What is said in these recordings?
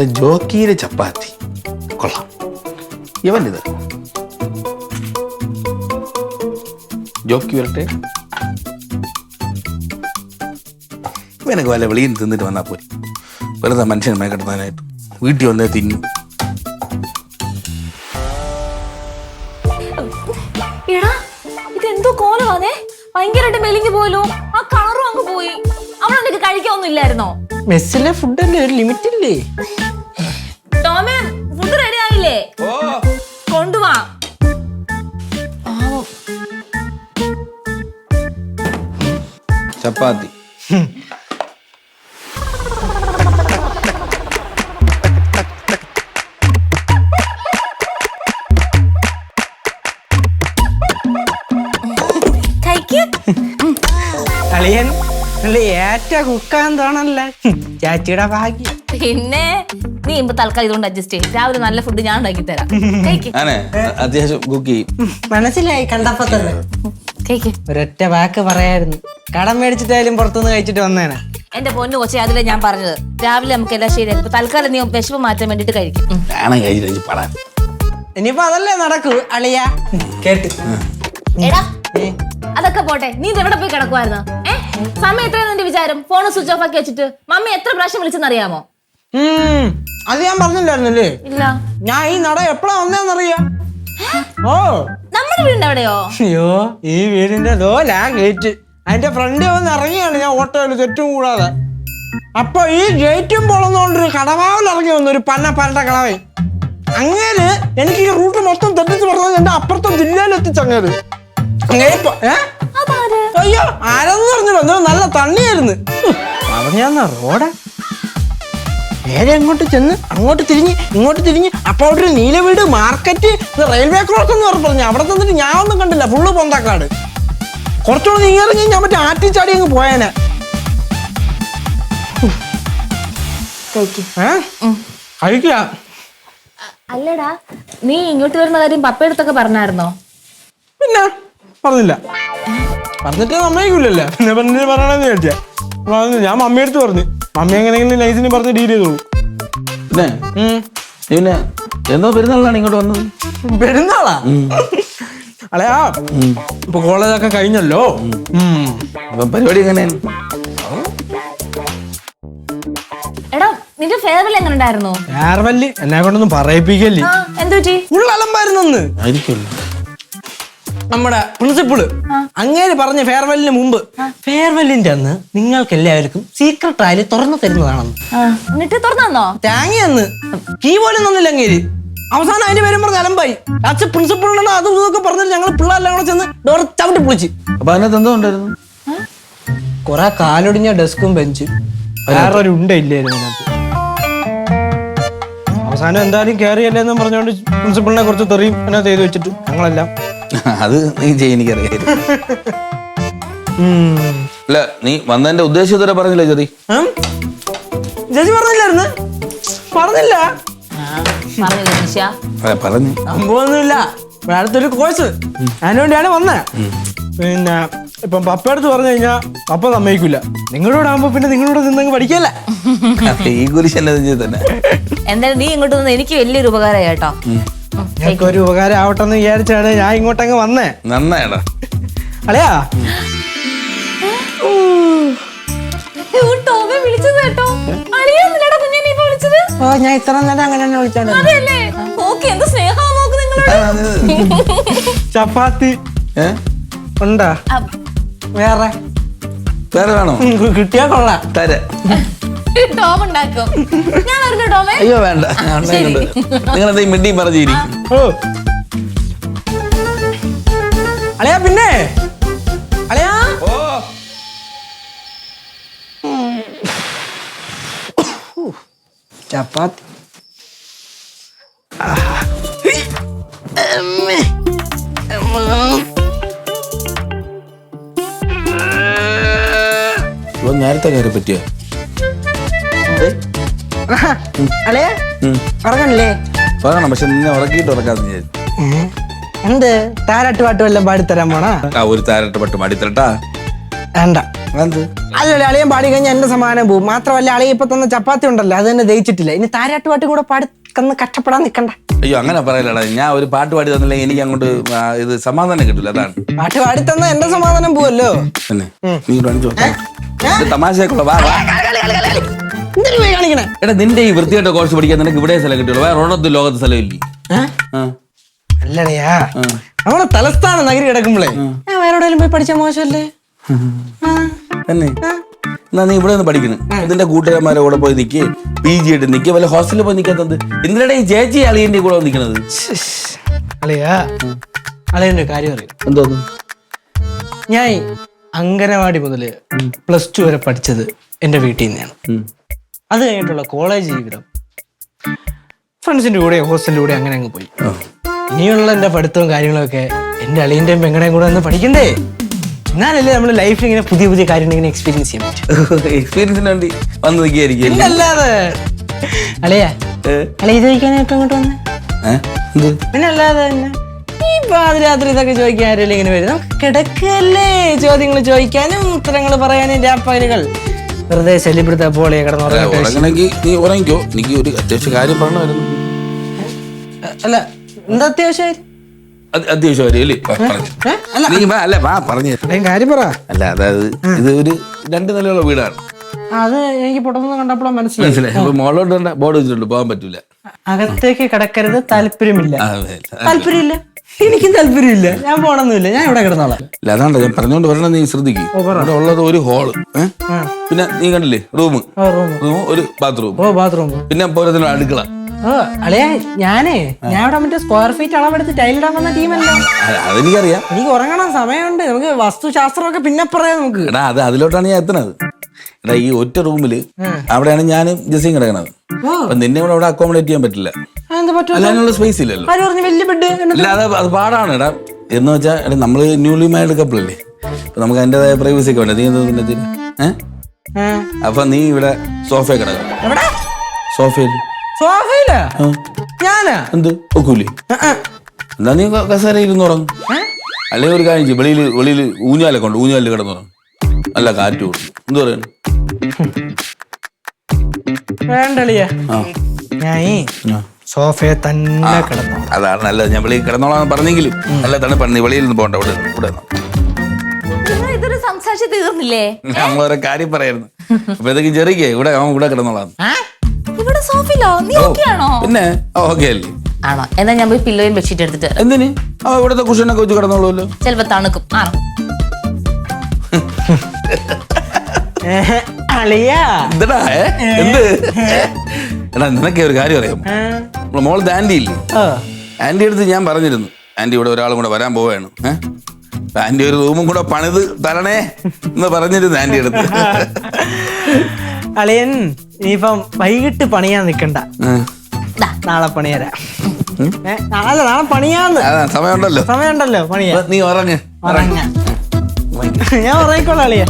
അല്ല ജോക്കിയിലെ ചപ്പാത്തി. കൊള്ളാം. ഇവൻ ഇത്. ജോക്കി വരട്ടെ. ഇവനൊക്കെ വല്ല വെളിയിൽ തിന്നിട്ട് വന്നാൽ പോയി വെറുതെ മനുഷ്യനെ മേക്കെടുത്താനായിട്ട് വീട്ടിൽ വന്നേ തിന്നു. ഭയങ്കരമായിട്ട് മെലിഞ്ഞു പോയല്ലോ. ആ കളറും അങ്ങ് പോയി. അവളെന്തൊക്കെ കഴിക്കാനൊന്നും ഇല്ലായിരുന്നോ? മെസ്സിലെ ഫുഡല്ലേ ഒരു ലിമിറ്റ് ഇല്ലേ ടോമേ ഫുഡ് റെഡി ആയില്ലേ? കൊണ്ടുവാ. ചപ്പാത്തി. അളിയൻ. ഏറ്റ ചാച്ചിയുടെ ഭാഗ്യം. പിന്നെ നീ ഇപ്പൊ തൽക്കാലം ഇതുകൊണ്ട് അഡ്ജസ്റ്റ് ചെയ്യും. രാവിലെ നല്ല ഫുഡ് ഞാൻ ഉണ്ടാക്കി തരാം. കഴിക്ക്. ഞാനേ അത്യാവശ്യം കുക്ക് ചെയ്യും. മനസ്സിലായി കണ്ടപ്പോ തന്നെ. കഴിക്ക്. ഒരൊറ്റ വാക്ക് പറയായിരുന്നു. കടം മേടിച്ചിട്ടായാലും പുറത്തുനിന്ന് കഴിച്ചിട്ട് വന്നേനാ. എന്റെ പൊന്നു കൊച്ചെ അതിലെ ഞാൻ പറഞ്ഞത്. രാവിലെ നമുക്ക് എല്ലാം ശരിയാക്കും ഇപ്പൊ തൽക്കാലം നീ വിശപ്പ് മാറ്റാൻ വേണ്ടിട്ട് കഴിക്കും. ഉം. പടാൻ. ഇനിയിപ്പോ അതല്ലേ നടക്കൂ അളിയ. കേട്ട്. എടാ ഏ, അതൊക്കെ പോട്ടെ. നീ ഇത് എവിടെ പോയി കിടക്കുമായിരുന്നു ഏ സമയം എത്രയാണ് നിന്റെ വിചാരം? ഫോൺ സ്വിച്ച് ഓഫ് ആക്കി വെച്ചിട്ട്. മമ്മി എത്ര പ്രാവശ്യം വിളിച്ചെന്നറിയാമോ? അത് ഞാൻ പറഞ്ഞില്ലായിരുന്നല്ലേ? ഇല്ല. ഞാൻ ഈ നട എപ്പോഴാ വന്നറിയാം ഓ. നമ്മുടെ വീടിന്റെ അവിടെയോ? അയ്യോ ഈ വീടിന്റെ ലോലാ ഗേറ്റ്. അതിന്റെ ഫ്രണ്ട് വന്ന് ഇറങ്ങിയാണ് ഞാൻ ഓട്ടോയിൽ തെറ്റും കൂടാതെ. അപ്പൊ ഈ ഗേറ്റും പൊളന്നുകൊണ്ടൊരു കടവാവിൽ ഇറങ്ങി വന്നു ഒരു പന്ന പരട്ട കടവേ. അങ്ങനെ എനിക്ക് ഈ റൂട്ട് മൊത്തം തെറ്റിച്ച് പറഞ്ഞത് എന്റെ അപ്പുറത്തെ ജില്ലയിൽ എത്തിച്ചങ്ങനെ ഇപ്പൊ-? അയ്യോ ആരെന്ന് പറഞ്ഞു? വന്നു നല്ല തണ്ണിയായിരുന്നു. പറഞ്ഞാ റോഡ? നേരെ അങ്ങോട്ട് ചെന്ന് അങ്ങോട്ട് തിരിഞ്ഞ് ഇങ്ങോട്ട് തിരിഞ്ഞ് അപ്പൊ അവിടെ ഒരു നീലവീട് മാർക്കറ്റ് റെയിൽവേ ക്രോസ് എന്ന് പറഞ്ഞു പറഞ്ഞു. അവിടെ ചെന്നിട്ട് ഞാൻ ഒന്നും കണ്ടില്ല ഫുള്ള് പൊന്തക്കാട്. കുറച്ചുകൂടെ നീങ്ങിറങ്ങി ഞാൻ മറ്റേ ആറ്റിച്ചാടി അങ്ങ് പോയേനെ. കഴിക്കുക അല്ലടാ നീ ഇങ്ങോട്ട് വരുന്ന കാര്യം പപ്പയടുത്തൊക്കെ പറഞ്ഞായിരുന്നോ? പിന്നെ പറഞ്ഞില്ല. പറഞ്ഞിട്ട് സമ്മതിക്കില്ലല്ലോ പിന്നെ പറഞ്ഞിട്ട് പറയണമെന്ന് ചോദിച്ചാ. പറഞ്ഞു ഞാൻ മമ്മിയെടുത്ത് പറഞ്ഞു മമ്മി എങ്ങനെയെങ്കിലും ലൈസിന് പറഞ്ഞ് ഡീൽ ചെയ്തോളൂ. പിന്നെ. പിന്നെ എന്തോ പെരുന്നാളാണ് ഇങ്ങോട്ട് വന്നത്? പെരുന്നാളാ? അളയാ ഇപ്പൊ കോളേജൊക്കെ കഴിഞ്ഞല്ലോ? പരിപാടി എങ്ങനെയാണ് എടാ നിന്റെ ഫെയർവെൽ എങ്ങനെ ഉണ്ടായിരുന്നു ഫെയർവെല്ല് എന്നെ കൊണ്ടൊന്നും പറയിപ്പിക്കല്ലേ. എന്തു പറ്റി ആയിരിക്കുമല്ലോ. നമ്മുടെ പ്രിൻസിപ്പിൾ അങ്ങേര് പറഞ്ഞ ഫെയർവെല്ലിന് മുമ്പ് ഫെയർവെല്ലിന്റെ അന്ന് നിങ്ങൾക്ക് എല്ലാവർക്കും സീക്രട്ട് ആയാലും തുറന്നു തരുന്നതാണെന്ന്. എന്നിട്ട് തുറന്നോ തേങ്ങ അന്ന്. കീ പോലും തന്നില്ല അങ്ങേര്. അവസാനം അതിന്റെ പേരും പറഞ്ഞ് അലമ്പായി. അച്ഛൻ പ്രിൻസിപ്പിളിനോട് അതും ഇതൊക്കെ പറഞ്ഞിട്ട് ഞങ്ങൾ പിള്ളേരെല്ലാം കൂടെ ചെന്ന് ഡോർ ചവിട്ടി പൊളിച്ച്. അപ്പൊ അതിനകത്ത് എന്തോ ഉണ്ടായിരുന്നു? കൊറേ കാലൊടിഞ്ഞ ഡെസ്കും ബെഞ്ചും. വേറെ ഒരു ഉണ്ട ഇല്ലായിരുന്നു അതിനകത്ത്. അവസാനം എന്തായാലും എന്ന് പറഞ്ഞുകൊണ്ട് പ്രിൻസിപ്പളിനെ കുറച്ച് തെറിയും അതിനകത്ത് ചെയ്തു വെച്ചിട്ട് ഞങ്ങളെല്ലാം. അത് നീ ചെയ്യ എനിക്കറിയാം. അല്ല നീ വന്നതിന്റെ ഉദ്ദേശം ഇതുവരെ പറഞ്ഞില്ല ചെറി ഉം? ചേച്ചി പറഞ്ഞില്ലായിരുന്നു. പറഞ്ഞില്ല. പറഞ്ഞില്ല നിഷ അതെ പറഞ്ഞു. സംഭവമൊന്നുമില്ല ഇവിടെ അടുത്തൊരു കോഴ്സ്. വന്നത് പിന്നെ ഇപ്പം പപ്പയടുത്ത് പറഞ്ഞു കഴിഞ്ഞാൽ പപ്പ സമ്മതിക്കില്ല നിങ്ങളോട് ആകുമ്പോ പിന്നെ നിങ്ങളോട് നിന്നങ്ങ് പഠിക്കല്ല? ഈ കുരിശ് എന്നെ തന്നെ. എന്തായാലും നീ ഇങ്ങോട്ട് വന്ന് എനിക്ക് വലിയൊരു ഉപകാരമായി കേട്ടോ. ഉം, ഞങ്ങൾക്ക് ഒരു ഉപകാരം ആവട്ടെ എന്ന് വിചാരിച്ചാണ് ഞാൻ ഇങ്ങോട്ടങ്ങ് വന്നേ. നന്നായടാ. അളയാ. ഓ, ഞാൻ ഇത്ര നേരം അങ്ങനെ തന്നെ വിളിച്ചാണ് അതെയല്ലേ എന്ത് സ്നേഹാ നോക്ക് നിങ്ങളോട്? ചപ്പാത്തി. ഉണ്ടാ? വേറെ? വേറെ വേണോ? കിട്ടിയാ കൊള്ളാം. തര. ടോം ഉണ്ടാക്കും? ഞാൻ ടോമേ? അയ്യോ വേണ്ട. നിങ്ങൾ എന്താ മിണ്ടിയും പറഞ്ഞിരിക്കും? അളയാ പിന്നെ? അളയാ? ഓ. ചപ്പാത്തി. നേരത്തെ കയറി പറ്റിയോ? അളയാ ഉറങ്ങണില്ലേ? പറയണം പക്ഷെ നിന്നെ ഉറക്കിയിട്ട് ഉറക്കാന്ന് വിചാരിച്ചു. എന്ത്? താരാട്ട് പാട്ട് വല്ലതും പാടിത്തരാൻ പോണാ? ആ ഒരു താരട്ട് പട്ട് മടിത്തരട്ടാ വേണ്ട. എന്ത് അല്ലല്ലേ അളിയൻ പാടി കഴിഞ്ഞാൽ എന്റെ സമാനം പോകും മാത്രമല്ല അളിയ ഇപ്പൊ തന്ന ചപ്പാത്തി ഉണ്ടല്ലോ അത് തന്നെ ദഹിച്ചിട്ടില്ല. ഇനി താരാട്ട് പാട്ടും കൂടെ പാടി കന്ന് കഷ്ടപ്പെടാൻ നിക്കണ്ട. അയ്യോ അങ്ങനെ പറയലടാ. ഞാൻ ഒരു പാട്ട് പാടി തന്നില്ലെങ്കിൽ എനിക്ക് അങ്ങോട്ട് ആ, ഇത് സമാധാനം കിട്ടില്ല അതാണ്. പാട്ട് പാടി തന്ന എന്റെ സമാധാനം പോവല്ലോ. തന്നെ നീ തമാശയൊക്കെയുള്ള വാ വാ. കാണിക്കണേ? എടാ നിന്റെ ഈ വൃത്തിയായിട്ട് കോഴ്സ് പഠിക്കാൻ നിനക്ക് ഇവിടെ സ്ഥലം കിട്ടുള്ളൂ വേറെ ഒരിടത്തും ലോകത്ത് സ്ഥലം ഇല്ലേ അല്ലടയാ. നമ്മളെ തലസ്ഥാന നഗരി കിടക്കുമ്പോഴേ ഞാൻ വേറെ എവിടെയെങ്കിലും പോയി പഠിച്ച മോശമല്ലേ. തന്നെ. എന്നാ നീ ഇവിടെ നിന്ന് പഠിക്കുന്നു ഇതിന്റെ കൂട്ടുകാരന്മാരെ കൂടെ പോയി നിക്ക്. പി ജി ആയിട്ട് നിക്ക്. വല്ല ഹോസ്റ്റലിൽ പോയി നിൽക്കാത്തത് എന്തിനാ ഈ ചേച്ചി അളിയന്റെ കൂടെ നിൽക്കുന്നത്. അളിയാ. അളിയന്റെ കാര്യം അറിയാം? എന്തോന്നു ഞാൻ അങ്കനവാടി മുതൽ പ്ലസ് ടു വരെ പഠിച്ചത് എന്റെ വീട്ടിൽ നിന്നാണ്. അത് കഴിഞ്ഞിട്ടുള്ള കോളേജ് ജീവിതം. ഫ്രണ്ട്സിന്റെ കൂടെ ഹോസ്റ്റലിന്റെ കൂടെ അങ്ങനെ അങ്ങ് പോയി. ഇനിയുള്ള എന്റെ പഠിത്തവും കാര്യങ്ങളൊക്കെ എന്റെ അളിയന്റെയും പെങ്ങളെയും കൂടെ ഒന്ന് പഠിക്കണ്ടേ? എന്നാലല്ലേ നമ്മൾ ലൈഫിൽ ഇങ്ങനെ പുതിയ പുതിയ കാര്യങ്ങൾ ഇങ്ങനെ എക്സ്പീരിയൻസ് ചെയ്യാൻ പറ്റും. എക്സ്പീരിയൻസിന് വേണ്ടി വന്ന് നിൽക്കുകയായിരിക്കും അല്ലാതെ അളിയാ? അളിയ ഇത് ചോദിക്കാനായിട്ട് അങ്ങോട്ട് വന്നേ? പിന്നെ അല്ലാതെ തന്നെ ഈ പാതിരാത്രി ഇതൊക്കെ ചോദിക്കാൻ ആരെങ്കിലും ഇങ്ങനെ വരും? നമുക്ക് കിടക്കല്ലേ ചോദ്യങ്ങൾ ചോദിക്കാനും ഉത്തരങ്ങൾ പറയാനും രാപ്പകലുകൾ വെറുതെ ശല്യപ്പെടുത്ത പോളിയെ കിടന്നുറങ്ങി. നീ ഉറങ്ങിക്കോ. എനിക്ക് ഒരു അത്യാവശ്യ കാര്യം പറഞ്ഞായിരുന്നു അല്ല എന്താ അത്യാവശ്യം അത്യാവശ്യ കാര്യം അല്ലേ? വാ, അല്ല. നീ വാ അല്ല വാ പറഞ്ഞു അളിയൻ കാര്യം പറ. അല്ല അതായത് ഇത് ഒരു രണ്ട് നിലയുള്ള വീടാണ്. അത് എനിക്ക് പുറത്തുനിന്ന് മനസ്സിലായി. മോളോട്ട് ബോർഡ് വെച്ചിട്ടുണ്ട് പോകാൻ പറ്റൂല. അകത്തേക്ക് കിടക്കരുത് താല്പര്യമില്ല. അതെ. താല്പര്യമില്ല? എനിക്കും താല്പര്യമില്ല. ഞാൻ പോണൊന്നുമില്ല. ഞാൻ ഇവിടെ കിടന്നോളാം. അതാണ്ട് ഞാൻ പറഞ്ഞോണ്ട് വരണം നീ ശ്രദ്ധിക്കും. ഇവിടെ ഉള്ളത് ഒരു ഹോൾ പിന്നെ നീ കണ്ടില്ലേ റൂം റൂം ഒരു ബാത്റൂം ഓ ബാത്റൂം പിന്നെ പോരത്തിന് അടുക്കള. അളിയാ ഞാനേ ഞാൻ ഇവിടെ മറ്റേ സ്ക്വയർ ഫീറ്റ് അളവെടുത്ത് ടൈലിടാൻ വന്ന ടീമല്ലോ അതെനിക്കറിയാം. എനിക്ക് ഉറങ്ങണം സമയമുണ്ട്. നമുക്ക് വസ്തുശാസ്ത്രമൊക്കെ പിന്നെ പറയാം നമുക്ക്. എടാ അത് അതിലോട്ടാണ് ഞാൻ എത്തണത് എടാ ഈ ഒറ്റ റൂമിൽ അവിടെയാണ് ഞാൻ ജസിയും കിടക്കണത്. അപ്പൊ നിന്നെ കൂടെ അവിടെ അക്കോമഡേറ്റ് ചെയ്യാൻ പറ്റില്ല. അതിനുള്ള സ്പേസ് ഇല്ലല്ലോ. ഇല്ല അത് അത് പാടാണ് എടാ. എന്ന് വെച്ചാൽ എടാ നമ്മൾ ന്യൂലി മാരിഡ് കപ്പിളല്ലേ അപ്പൊ നമുക്ക് അതിന്റെതായ പ്രൈവസി ഒക്കെ വേണ്ട? നീ എന്താ പിന്നെ ഇതിന്? ഏ? അപ്പൊ നീ ഇവിടെ സോഫ കിടക്കാം. സോഫയിൽ സോഫയില? ഞാനാ? എന്ത്? ഒക്കൂലേ. എന്നാ നീ കസേരയിൽ അല്ലെങ്കിൽ ഒരു കാര്യം വെളിയിൽ വെളിയിൽ ഊഞ്ഞാലൊക്കെ ഉണ്ട്. ഊഞ്ഞാലിൽ കിടന്നുറങ്ങും നല്ല കാറ്റ് കൊടുക്കും എന്ത് പറയുന്നു? വേണ്ടളിയ. ഞാൻ സോഫയെ തന്നെ കിടന്നു. അതാണ് നല്ലത്. ഞാൻ വെളിയിൽ കിടന്നോളാം പറഞ്ഞെങ്കിലും നല്ല തണുപ്പാണ്. പറഞ്ഞു വെളിയിൽ നിന്ന് പോകണ്ട ഇവിടെ ഇവിടെ ചെലപ്പോ ഇതൊരു സംസാരിച്ച് തീർന്നില്ലേ? കാര്യം പറയായിരുന്നു. ചെറിയ ഇവിടെ അവൻ ഇവിടെ കിടന്നോളാം. ഇവിടെ സോഫിലോ നീ ഓക്കെ ആണോ? പിന്നെ ഓക്കെ അല്ലേ? ആണോ? എന്നാ ഞാൻ പോയി പില്ലോയും ബെഡ്ഷീറ്റ് എടുത്തിട്ട് വരാം. എന്തിന്? ആ ഇവിടുത്തെ കുഷനൊക്കെ വെച്ച് കിടന്നോളൂല്ലോ ചിലപ്പോ തണുക്കും. ആണോ? അളിയാ. എന്താ ഏ? എന്ത്? എടാ നിനക്ക് ഒരു കാര്യം അറിയാം ഏ? നമ്മളെ മോളത്തെ ആന്റി ഇല്ലേ? ആന്റി അടുത്ത് ഞാൻ പറഞ്ഞിരുന്നു. ആന്റി ഇവിടെ ഒരാളും കൂടെ വരാൻ പോവാണ് അപ്പൊ ആന്റി ഒരു റൂമും കൂടെ പണിത് തരണേ എന്ന് പറഞ്ഞിരുന്നു ആന്റി അടുത്ത്. അളിയൻ ഇനിയിപ്പം വൈകിട്ട് പണിയാൻ നിക്കണ്ട. ദാ നാളെ പണിയരാ ഏ, നാളെ നാളെ പണിയാന്ന്. അതാ സമയമുണ്ടല്ലോ. സമയമുണ്ടല്ലോ പണിയാ അപ്പൊ നീ ഉറങ്ങ്. ഉറങ്ങ. ഞാൻ ഉറങ്ങിക്കോളാം അളിയ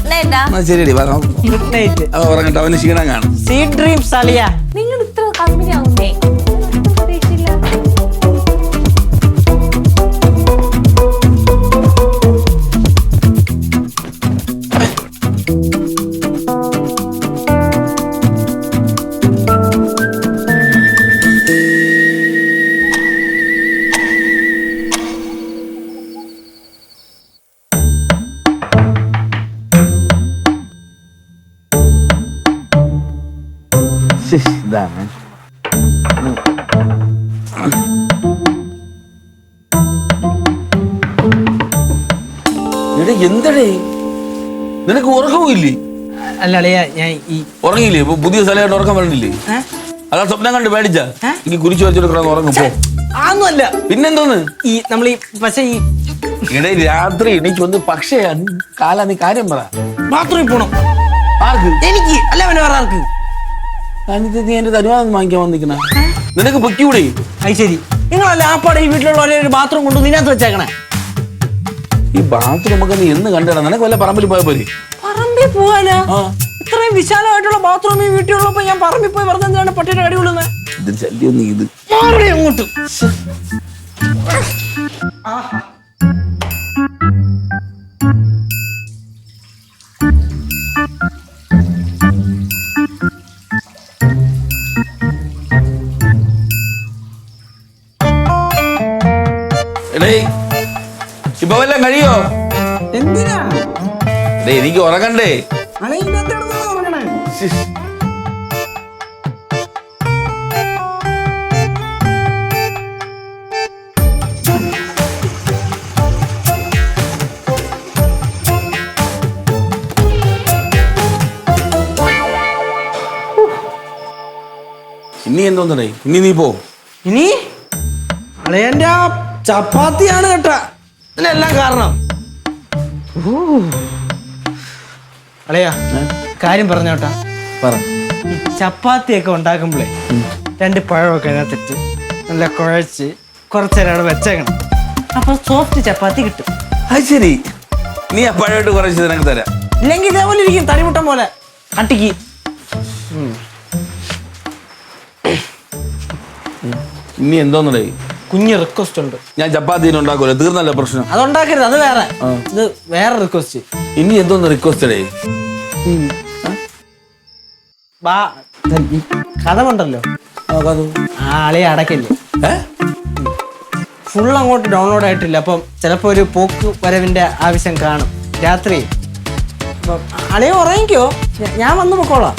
നമുക്ക് ഗുഡ് നൈറ്റ് ഉറങ്ങട്ടെ അവന് ക്ഷീണം കാണും. സീ ഡ്രീംസ് അളിയ നിങ്ങൾ ഇത്ര കമ്പനി ആവുന്നേ ഇതാണ് എടേ എന്തടേ? നിനക്ക് ഉറക്കമില്ലേ അല്ല അളിയ ഞാൻ ഈ ഉറങ്ങിയില്ലേ? ഇപ്പൊ പുതിയ സ്ഥലമായിട്ട് ഉറക്കം വരണില്ലേ? അതാ സ്വപ്നം കണ്ട് പേടിച്ച? എനിക്ക് കുരിച്ചു വെച്ചെടുക്കണം ഉറങ്ങും പോ. അതൊന്നുമല്ല പിന്നെന്തോന്ന്? ഈ നമ്മൾ ഈ പക്ഷേ ഈ ഇടയിൽ രാത്രി എനിക്ക് വന്ന് പക്ഷേ കാല നീ കാര്യം പറ. ബാത്റൂമിൽ പോണം. ആർക്ക്? എനിക്ക് അല്ല അവനെ വേറെ ആർക്ക്? എന്നിട്ട് നീ എന്റെ വാങ്ങിക്കാൻ വന്നിക്കണ നിനക്ക് പൊക്കിയൂടെ അത് ശരി. നിങ്ങളല്ല ആ പാടെ ഈ വീട്ടിലുള്ള ഒരേ ഒരു ബാത്റൂം കൊണ്ട് നിന്നകത്ത് വെച്ചേക്കണേ? ഈ ബാത്റൂം ഒക്കെ നീ എന്ന് കണ്ടിടാ? നിനക്ക് വല്ല പറമ്പിൽ പോയ പോലെ പറമ്പിൽ പോവാനാ? ഇത്രയും വിശാലമായിട്ടുള്ള ബാത്റൂം ഈ വീട്ടിലുള്ളപ്പോ ഞാൻ പറമ്പിൽ പോയി വെറുതെ എന്താണ് പട്ടിയുടെ കടി കൊള്ളുന്നത് ഇത് ശല്യം നീ ഇത്. എടേ ഇപ്പൊ വല്ലതും കഴിയോ? എന്തിനാ? എടേ എനിക്ക് ഉറങ്ങണ്ടേ. ഇനി എന്തോന്നടേ ഇനി നീ പോ. ഇനി? അളയന്റെ ആ ചപ്പാത്തിയാണ് കേട്ടാ. ഇതിനെല്ലാം കാരണം. അളയാ കാര്യം പറഞ്ഞോട്ടാ പറ. ഈ ചപ്പാത്തിയൊക്കെ ഉണ്ടാക്കുമ്പോഴേ രണ്ട് പഴമൊക്കെ അതിനകത്തിട്ട് നല്ല കുഴച്ച് കുറച്ചേരം അവിടെ വെച്ചേക്കണം. അപ്പൊ സോഫ്റ്റ് ചപ്പാത്തി കിട്ടും. അത് ശരി. നീ ആ പഴമായിട്ട് കുറച്ച് നിനക്ക് തരാം. ഇല്ലെങ്കിൽ ഇതേപോലെ ഇരിക്കും തടിമുട്ടം പോലെ. കട്ടിക്ക്. ഇനി എന്തോന്നടേ? കുഞ്ഞ് റിക്വസ്റ്റ് ഉണ്ട്. ഞാൻ ചപ്പാത്തി ഉണ്ടാക്കൂല തീർന്നല്ല പ്രശ്നം. അത് ഉണ്ടാക്കരുത് അത് വേറെ. ഇത് വേറെ റിക്വസ്റ്റ് ഇനി എന്തോന്ന് റിക്വസ്റ്റ് ഡേ ബാ കഥമുണ്ടല്ലോ ആളെ അടക്കല്ലേ ഫുൾ അങ്ങോട്ട് ഡൗൺലോഡ് ആയിട്ടില്ല അപ്പം ചിലപ്പോൾ ഒരു പോക്ക് വരവിന്റെ ആവശ്യം കാണും. രാത്രി. അപ്പം അളിയ ഉറങ്ങിക്കോ? ഞാൻ വന്നു പൊക്കോളാം.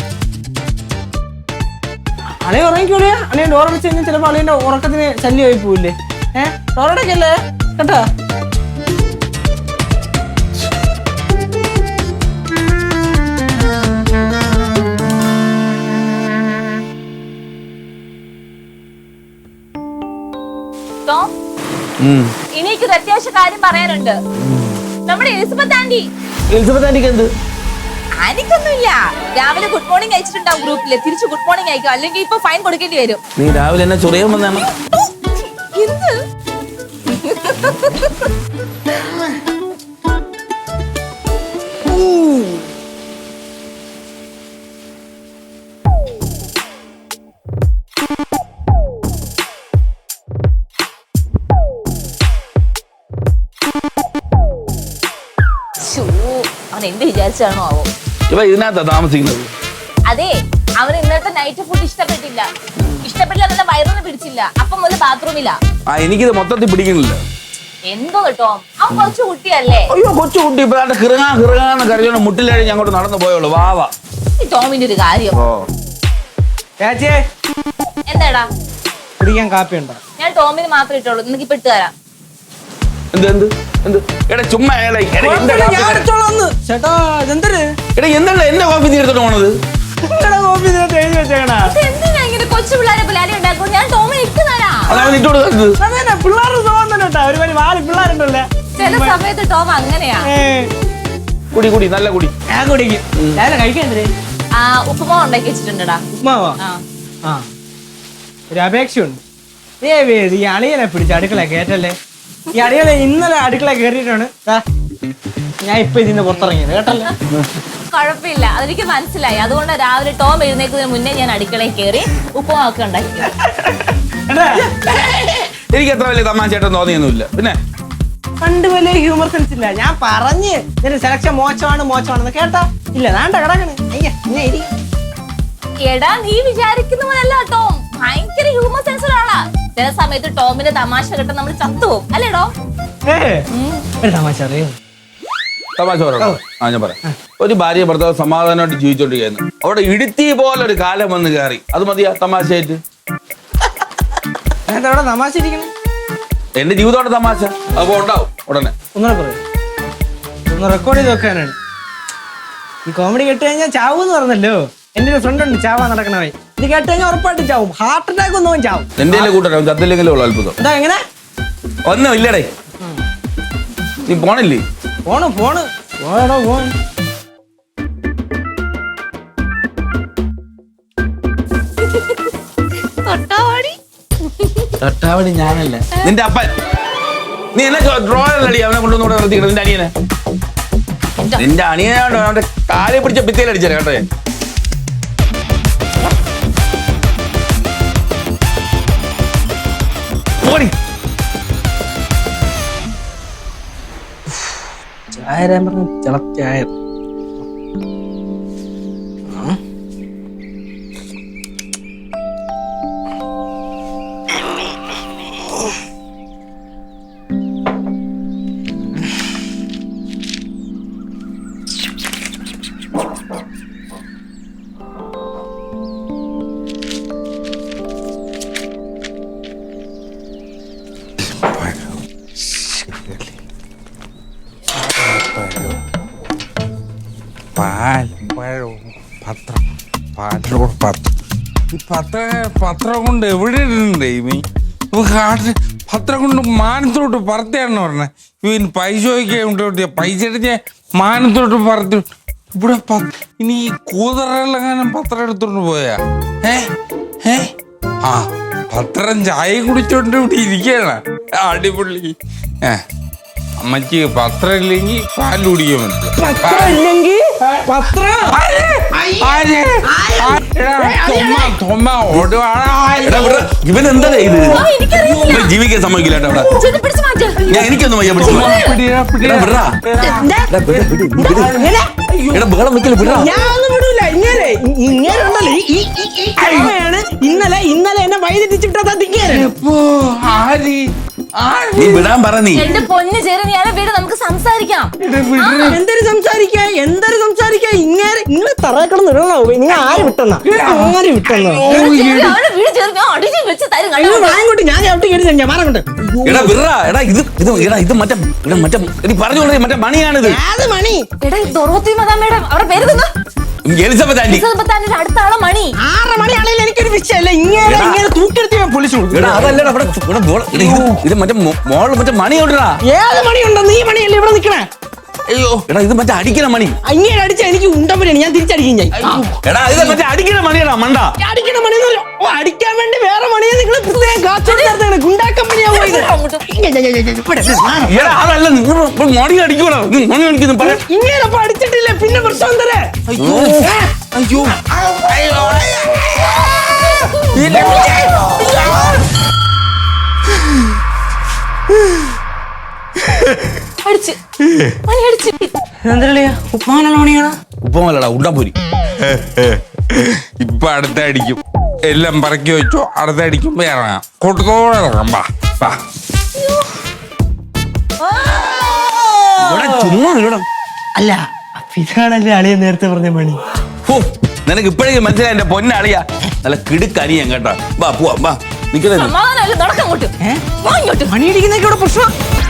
അളിയ ഉറങ്ങിക്കോളിയാ? അളിയ ഡോർ വെച്ച് കഴിഞ്ഞാൽ ചിലപ്പോൾ അളിയന്റെ ഉറക്കത്തിന് ശല്യമായി പോവില്ലേ? ഏഹ് ഡോറടക്കല്ലേ കേട്ടോ? ഇനിക്ക് അത്യാവശ്യ കാര്യം പറയാനുണ്ട്. നമ്മുടെ എലിസബത്ത് ആന്റി എലിസബത്ത് ആന്റിക്ക് എന്ത് ആന്റിക്കൊന്നുമില്ല രാവിലെ ഗുഡ് മോർണിംഗ് അയച്ചിട്ടുണ്ടാവും ഗ്രൂപ്പിൽ തിരിച്ച് ഗുഡ് മോർണിംഗ് അയക്കും അല്ലെങ്കിൽ ഇപ്പൊ ഫൈൻ കൊടുക്കേണ്ടി വരും. നീ രാവിലെ എന്നെ ചൊറിയാൻ വന്നാണ് എന്ത് അവൻ എന്ത് വിചാരിച്ചാണോ ആവോ? ഇപ്പൊ ഇതിനകത്താ താമസിക്കുന്നത്. അതെ അവന് ഇന്നത്തെ നൈറ്റ് ഫുഡ് ഇഷ്ടപ്പെട്ടില്ല. ഇഷ്ടപ്പെട്ടില്ല എന്നല്ല വയറൊന്നും പിടിച്ചില്ല. അപ്പം മുതൽ ബാത്റൂമില്ല ആ എനിക്കിത് മൊത്തത്തിൽ പിടിക്കുന്നില്ല. എന്തോ കേട്ടോ? അവൻ കൊച്ചു കുട്ടിയല്ലേ? അയ്യോ കൊച്ചു കുട്ടി ഇപ്പൊ ദാണ്ടെ കിറങ്ങാ കിറങ്ങാന്ന് കരഞ്ഞോണ്ട് മുട്ടിലഴിഞ്ഞ് അങ്ങോട്ട് നടന്നു പോയുള്ളൂ. വാവ ഈ ടോമിന്റെ ഒരു കാര്യം. ഓ. ചേച്ചിയെ എന്താടാ? കുടിക്കാൻ കാപ്പി ഉണ്ടോ ഞാൻ ടോമിന് മാത്രം ഇട്ടുള്ളൂ. നിനക്ക് ഇപ്പൊ ഇട്ട് തരാം. എന്ത് എന്ത്? എന്ത്? എടാ ചുമ്മാ എടാ എന്റെ ഞാൻ കാപ്പി- അടിച്ചോളാന്ന് ചേട്ടാ ഇതെന്തര്? എടാ എന്താണ് എന്റെ കോപ്പി നീ എടുത്തോണ്ട് പോണത്? നിങ്ങളുടെ കോപ്പി ഇതിനകത്ത് എഴുതി വെച്ചേക്കണ. ഇത് എന്തിനാ ഇങ്ങനെ കൊച്ചു പിള്ളേരെ പിള്ളേരെ ഉണ്ടാക്കും ഞാൻ ടോമിന് ഇട്ട് തരാം അതാണ് ഇട്ടോട് തരുന്നത് അതന്നെ പിള്ളേരുടെ സ്വഭാവം തന്നെ കേട്ടാ. ഒരു വലിയ വാൽ പിള്ളേരുണ്ടല്ലേ? ചില സമയത്ത് ടോം അങ്ങനെയാ. ഏ, കുടി കുടി നല്ല കുടി. ഞാൻ കുടിക്കും. ഞാൻ കഴിക്കണ്ടേ ആ ഉപ്പുമാവ് ഉണ്ടാക്കി വെച്ചിട്ടുണ്ടടാ. ഉപ്മാവോ ആ. ആ. ഒരു അപേക്ഷയുണ്ട്. ഏ വേ, ഈ അളിയനെ പിടിച്ച് അടുക്കള കേട്ടല്ലേ ഈ അടികളെ ഇന്നലെ അടുക്കള കയറിയിട്ടാണ്. ഞാൻ ഇപ്പൊ ഇതിന്ന് പുറത്തിറങ്ങിയത് കേട്ടല്ല? കുഴപ്പമില്ല. അതെനിക്ക് മനസ്സിലായി. അതുകൊണ്ട് രാവിലെ ടോം എഴുന്നേക്കുന്നതിന് മുന്നേ ഞാൻ അടുക്കളയിൽ കയറി ഉപ്പുമാവൊക്കെ ഉണ്ടാക്കി. കേട്ടാ? എനിക്ക് എത്ര വലിയ തമാശയായിട്ടും തോന്നിയൊന്നുമില്ല. പിന്നെ? പണ്ട് വലിയ ഹ്യൂമർ സെൻസ് ഇല്ല. ഞാൻ പറഞ്ഞ് ഇതിന്റെ സെലക്ഷൻ മോശമാണ് മോശമാണെന്ന് കേട്ടാ. ഇല്ല നാണ്ട കിടക്കണേ. അയ്യ. എടാ നീ വിചാരിക്കുന്ന പോലല്ല ടോം. ഭയങ്കര ഹ്യൂമർ സെൻസർ ആളാ. ചില സമയത്ത് ടോമിന്റെ തമാശ കേട്ട് നമ്മൾ ചത്തുപോകും അല്ലേടോ ഒരു തമാശ അറിയോ? തമാശ പറയണോ? ആ ഞാൻ പറയാം. ഒരു ഭാര്യ ഭർത്താവ് സമാധാനമായിട്ട് ജീവിച്ചോണ്ടിരിക്കുന്നു. അവിടെ ഇടുത്തി പോലെ ഒരു കാലം വന്ന് കയറി. അത് മതിയാ തമാശയായിട്ട്. അവിടെ തമാശ ഇരിക്കണം എന്റെ ജീവിതമാണ് തമാശ. അപ്പൊ ഉണ്ടാവും ഉടനെ. ഒന്നുകൂടെ പറയും. ഒന്ന് റെക്കോർഡ് ചെയ്ത് വെക്കാനാണ്. ഈ കോമഡി കേട്ട് കഴിഞ്ഞാൽ ചാവൂന്ന് എന്ന് പറഞ്ഞല്ലോ. എന്റെ ഒരു ഫ്രണ്ട് ഉണ്ട് ചാവാ നടക്കണവേ ഇത് കേട്ട് കഴിഞ്ഞാൽ ഉറപ്പായിട്ട് ചാവും. ഹാർട്ട് അറ്റാക്ക് ഒന്നും ചാവും. എന്റെ കൂട്ടരാവും ചത്തില്ലെങ്കിലും ഉള്ളു അത്ഭുതം. എന്താ എങ്ങനെ? ഒന്നും ഇല്ലടേ. നീ പോണില്ലേ? ഫോണ് പോണോ. ഫോൺ തൊട്ടാവാടി? തട്ടാവടി ഞാനല്ല. നിന്റെ അപ്പൻ. നീ എന്നെ ഡ്രോയറിലടി അവനെ കൊണ്ടുവന്ന് നിന്റെ അനിയനെ. നിന്റെ അനിയനാണ്ടോ അവന്റെ കാലെ പിടിച്ച ഭിത്തിയിൽ അടിച്ചേ കേട്ടോ ഞാൻ. പോടി ചായ പറഞ്ഞു ചായ. ഈ പത്ര കൊണ്ട് എവിടെ ഇടുന്നുണ്ട് കാട്ടിൽ പത്രം കൊണ്ട് മാനത്തോട്ട് പറത്തിയാണെന്ന് പറഞ്ഞത് ഇവൻ പൈസ ചോദിക്കാൻ പൈസ എടുത്ത് മാനത്തോട്ട് പറത്തി. ഇവിടെ ഇനി ഈ കൂതറെല്ലാം പത്രം എടുത്തോണ്ട് പോയാ? ഏ? ഏ? ആ പത്രം ചായ കുടിച്ചോണ്ട് ഇവിടെ ഇരിക്കുകയാണ്. അടിപൊളി. ഏ? അമ്മയ്ക്ക് പത്രം? ഇല്ലെങ്കിൽ പാൽ കുടിക്കാൻ പറ്റില്ല പത്രം ഇല്ലെങ്കിൽ പത്രം. ഇവൻ എന്താ ഇത്? ജീവിക്കാൻ സമ്മതിക്കില്ല അവിടെ. ഞാൻ എനിക്കൊന്നും വയ്യ പിടിച്ചു ബഹളം ഇങ്ങനെ ഇങ്ങനെ ഉണ്ടല്ലോ. ഈ- ഇന്നലെ ഇന്നലെ എന്നെ? ആര്? നീ വിടാൻ പറ നീ. എന്റെ പൊന്ന് ചേരനിയാലെ വീട് നമുക്ക് സംസാരിക്കാം. എന്തൊരു സംസാരിക്കാ? എന്തൊരു സംസാരിക്കാ? ഇങ്ങനെ ഇങ്ങനെ തറക്കണം നിറണോ നിങ്ങൾ ആര് വിട്ടെന്നാ? ആര് വിട്ടെന്നാ? ചേരി, അവളുടെ വീട് ചേർന്ന് ഞാൻ അടിച്ചു വെച്ച് തരും വാങ്ങോട്ട് ഞാൻ കയറി ഞാൻ മാറങ്ങോട്ട് എടാ എടാ ഇത് ഇത് എടാ ഇത് മറ്റേ എടാ മറ്റേ നീ പറഞ്ഞോളൂ മറ്റേ മണിയാണിത്. മണി. എടാ ഈ മതാ മേഡം. അവരുടെ പേര് തന്നെ. Elizabeth anti. എലിസബത്താന്റെ അടുത്ത ആളെ മണി? ആറ് മണിയാണെങ്കിൽ എനിക്കൊരു വിഷയമല്ല? ഇങ്ങനെ എടാ. ഇങ്ങനെ തൂക്കെടുത്ത് ഞാൻ പൊളിച്ചു കൊടുക്കും. എടാ അതല്ലടാ ഇവിടെ ഇവിടെ ബോൾ- ഇത് ഇത് മറ്റേ മോ- മോൾ മറ്റേ മണി എവിടെടാ? ഏത് മണിയുണ്ടോ? നീ മണിയല്ലേ ഇവിടെ നിക്കണേ അയ്യോ. എടാ ഇത് മറ്റേ അടിക്കണ മണി. അങ്ങനെ അടിച്ച എനിക്ക് ഉണ്ടമ്പനാണ് ഞാൻ തിരിച്ചടിക്കും ഞാൻ എടാ ഇത് മറ്റേ അടിക്കണ മണിയടാ മണ്ട. അടിക്കണ മണി എന്ന് പറയും. ഓ, അടിക്കാൻ വേണ്ടി വേറെ മണിയെ നിങ്ങൾ പ്രത്യേകം കാച്ചോണ്ടാണ് ഗുണ്ടാക്കമ്പനിയാ പോയത്. എടാ അതല്ല നിങ്ങൾ മണി അടിക്കൂടാ മണി അടിക്കുന്നു ഇങ്ങനെ അപ്പൊ അടിച്ചിട്ടില്ല? പിന്നെ പ്രശ്നം തരേ അയ്യോ. അയ്യോ. അടിച്ച്. മണി അടിച്ച്. എന്തരളിയാ ഉപ്പാനുള്ള മണിയാണ് ഉപ്പമല്ലടാ ഉണ്ടപ്പൂരി ഇപ്പൊ അടുത്ത അടിക്കും എല്ലാം പറക്കി വെച്ചോ അടുത്ത അടിക്കുമ്പോ ഇറങ്ങാം. കൂട്ടത്തോടെ ഇറങ്ങാം വാ വാ. ഇവിടെ ചുമ്മാ അല്ല അപ്പൊ ഇതാണല്ലേ അളിയ നേരത്തെ പറഞ്ഞ മണി ഓ നിനക്ക് ഇപ്പോഴേക്കും മനസ്സിലായി എന്റെ പൊന്നളിയ നല്ല കിടുക്കനിയാൻ കേട്ടോ. വാ പോവാ വാ. നിക്കണേ. സമാധാനമല്ല നടക്കങ്ങോട്ട് ഇവിടെ